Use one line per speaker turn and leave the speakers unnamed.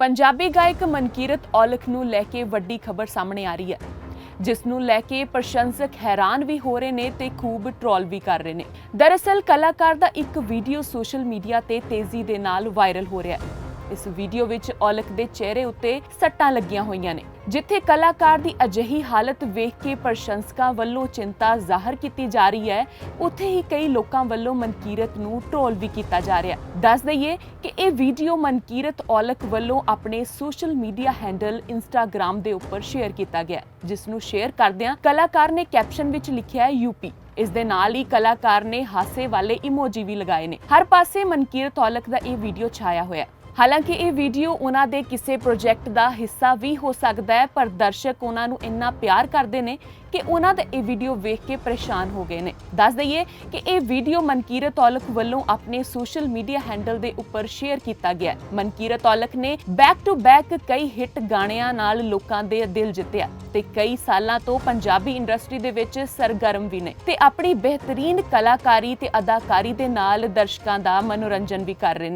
ਪੰਜਾਬੀ ਗਾਇਕ ਮਨਕੀਰਤ ਔਲਖ ਨੂੰ ਲੈ ਕੇ ਵੱਡੀ ਖਬਰ ਸਾਹਮਣੇ ਆ ਰਹੀ ਹੈ, ਜਿਸ ਨੂੰ ਲੈ ਕੇ ਪ੍ਰਸ਼ੰਸਕ ਹੈਰਾਨ ਵੀ ਹੋ ਰਹੇ ਨੇ ਤੇ ਖੂਬ ਟ੍ਰੋਲ ਵੀ ਕਰ ਰਹੇ ਨੇ। ਦਰਅਸਲ, ਕਲਾਕਾਰ ਦਾ ਇੱਕ ਵੀਡੀਓ ਸੋਸ਼ਲ ਮੀਡੀਆ ਤੇ ਤੇਜ਼ੀ ਦੇ ਨਾਲ ਵਾਇਰਲ ਹੋ ਰਿਹਾ ਹੈ। ਇਸ ਵੀਡੀਓ ਵਿੱਚ ਔਲਖ ਦੇ ਚਿਹਰੇ ਉੱਤੇ ਸੱਟਾਂ ਲੱਗੀਆਂ ਹੋਈਆਂ ਨੇ ਜਿੱਥੇ ਕਲਾਕਾਰ ਦੀ ਅਜਿਹੀ ਹਾਲਤ ਵੇਖ ਕੇ ਪ੍ਰਸ਼ੰਸਕਾਂ ਵੱਲੋਂ ਚਿੰਤਾ ਜ਼ਾਹਰ ਕੀਤੀ ਜਾ ਰਹੀ ਹੈ। ਉੱਥੇ ਹੀ ਕਈ ਲੋਕਾਂ ਵੱਲੋਂ ਮਨਕੀਰਤ ਨੂੰ ਟ੍ਰੋਲ ਵੀ ਕੀਤਾ ਜਾ ਰਿਹਾ ਦੱਸ ਦਈਏ ਕਿ ਇਹ ਵੀਡੀਓ ਮਨਕੀਰਤ ਔਲਖ ਵੱਲੋਂ ਆਪਣੇ ਸੋਸ਼ਲ ਮੀਡੀਆ ਹੈਂਡਲ ਇੰਸਟਾਗ੍ਰam ਦੇ ਉੱਪਰ ਸ਼ੇਅਰ ਕੀਤਾ ਗਿਆ ਹੈ, ਜਿਸ ਨੂੰ ਸ਼ੇਅਰ ਕਰਦਿਆਂ ਕਲਾਕਾਰ ਨੇ ਕੈਪਸ਼ਨ ਵਿੱਚ ਲਿਖਿਆ ਹੈ ਯੂਪੀ ਇਸ ਦੇ ਨਾਲ ਹੀ ਕਲਾਕਾਰ ਨੇ ਹਾਸੇ ਵਾਲੇ ਇਮੋਜੀ ਵੀ ਲਗਾਏ ਨੇ। ਹਰ ਪਾਸੇ ਮਨਕੀਰਤ ਔਲਖ ਦਾ ਇਹ ਵੀਡੀਓ ਛਾਇਆ ਹੋਇਆ ਹਾਲਾਂਕਿ ਇਹ ਵੀਡੀਓ ਉਹਨਾਂ ਦੇ ਕਿਸੇ ਪ੍ਰੋਜੈਕਟ ਦਾ ਹਿੱਸਾ ਵੀ ਹੋ ਸਕਦਾ ਹੈ, ਪਰ ਦਰਸ਼ਕ ਉਹਨਾਂ ਨੂੰ ਇੰਨਾ ਪਿਆਰ ਕਰਦੇ ਨੇ ਕਿ ਉਹਨਾਂ ਦਾ ਇਹ ਵੀਡੀਓ ਵੇਖ ਕੇ ਪਰੇਸ਼ਾਨ ਹੋ ਗਏ ਨੇ ਦੱਸ ਦਈਏ ਕਿ ਇਹ ਵੀਡੀਓ ਮਨਕੀਰਤ ਔਲਖ ਵੱਲੋਂ ਆਪਣੇ ਸੋਸ਼ਲ ਮੀਡੀਆ ਹੈਂਡਲ ਦੇ ਉੱਪਰ ਸ਼ੇਅਰ ਕੀਤਾ ਗਿਆ ਹੈ। ਮਨਕੀਰਤ ਔਲਖ ਨੇ ਬੈਕ ਟੂ ਬੈਕ ਕਈ ਹਿੱਟ ਗਾਣਿਆਂ ਨਾਲ ਲੋਕਾਂ ਦੇ ਦਿਲ ਜਿੱਤਿਆ ਤੇ ਕਈ ਸਾਲਾਂ ਤੋਂ ਪੰਜਾਬੀ ਇੰਡਸਟਰੀ ਦੇ ਵਿੱਚ ਸਰਗਰਮ ਵੀ ਨੇ ਤੇ ਆਪਣੀ ਬਿਹਤਰੀਨ ਕਲਾਕਾਰੀ ਤੇ ਅਦਾਕਾਰੀ ਦੇ ਨਾਲ ਦਰਸ਼ਕਾਂ ਦਾ ਮਨੋਰੰਜਨ ਵੀ ਕਰ ਰਹੇ ਨੇ